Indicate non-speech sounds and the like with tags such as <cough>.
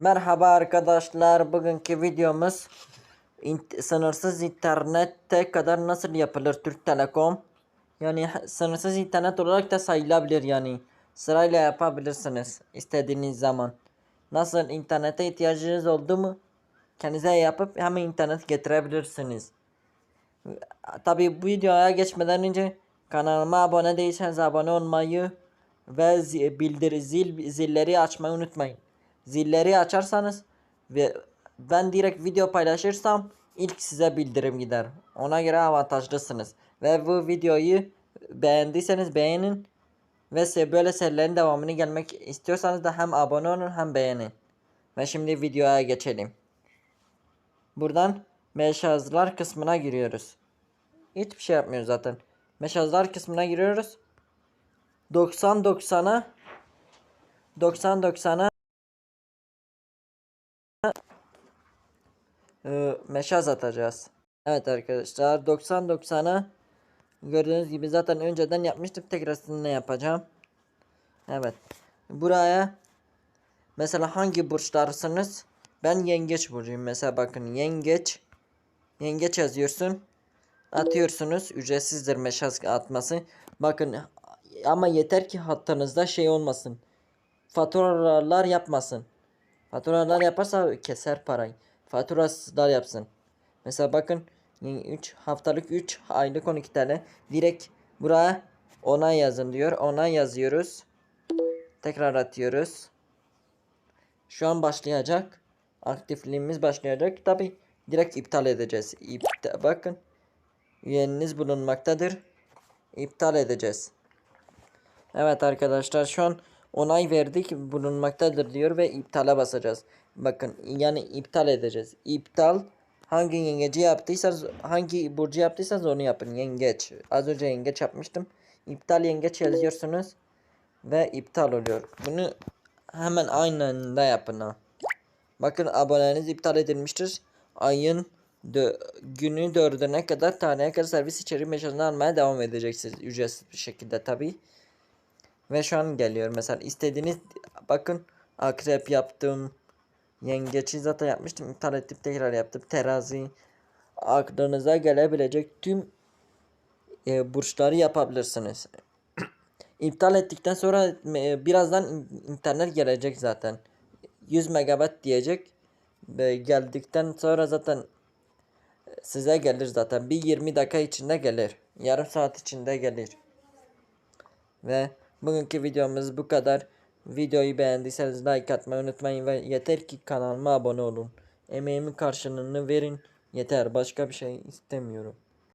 Merhaba arkadaşlar. Bugünkü videomuz int- sınırsız internette kadar nasıl yapılır Türk Telekom. Yani sınırsız internet olarak da sayılabilir yani. Sırayla yapabilirsiniz istediğiniz zaman. Nasıl internete ihtiyacınız oldu mu? Kendinize yapıp hemen internet getirebilirsiniz. Tabi bu videoya geçmeden önce kanalıma abone değilseniz abone olmayı ve zi- bildir zil zilleri açmayı unutmayın. Zilleri açarsanız ve ben direkt video paylaşırsam ilk size bildirim gider. Ona göre avantajlısınız. Ve bu videoyu beğendiyseniz beğenin ve böyle serilerin devamını gelmek istiyorsanız da hem abone olun hem beğenin. Ve şimdi videoya geçelim. Buradan meşazlar kısmına giriyoruz. Hiçbir şey yapmıyoruz zaten. Meşazlar kısmına giriyoruz. 90 90'a 90 90'a e, meşaz atacağız. Evet arkadaşlar 90 90'a gördüğünüz gibi zaten önceden yapmıştım tekrarını yapacağım. Evet. Buraya mesela hangi burçlarsınız? Ben yengeç burcuyum. Mesela bakın yengeç yengeç yazıyorsun. Atıyorsunuz. Ücretsizdir meşaz atması. Bakın ama yeter ki hattınızda şey olmasın. Faturalar yapmasın. Faturalar yaparsa keser parayı. Faturasızlar yapsın. Mesela bakın 3 haftalık 3 aylık 12 tane direkt buraya ona yazın diyor. Ona yazıyoruz. Tekrar atıyoruz. Şu an başlayacak. Aktifliğimiz başlayacak. Tabi direkt iptal edeceğiz. İpta bakın. Üyeniniz bulunmaktadır. İptal edeceğiz. Evet arkadaşlar şu an onay verdik bulunmaktadır diyor ve iptale basacağız. Bakın yani iptal edeceğiz. İptal hangi yengeci yaptıysanız hangi burcu yaptıysanız onu yapın. Yengeç. Az önce yengeç yapmıştım. İptal yengeç yazıyorsunuz ve iptal oluyor. Bunu hemen aynı anda yapın ha. Bakın aboneniz iptal edilmiştir. Ayın dö- günü dördüne kadar tarihe kadar servis içeri mesajını almaya devam edeceksiniz. Ücretsiz bir şekilde tabi. Ve şu an geliyor. Mesela istediğiniz bakın akrep yaptım. Yengeçi zaten yapmıştım. İptal ettim tekrar yaptım. Terazi. Aklınıza gelebilecek tüm e, burçları yapabilirsiniz. <clears throat> İptal ettikten sonra e, birazdan in- internet gelecek zaten. 100 megabayt diyecek. Ve geldikten sonra zaten size gelir zaten. Bir 20 dakika içinde gelir. Yarım saat içinde gelir. Ve bugünkü videomuz bu kadar. Videoyu beğendiyseniz like atmayı unutmayın ve yeter ki kanalıma abone olun. Emeğimin karşılığını verin. Yeter başka bir şey istemiyorum.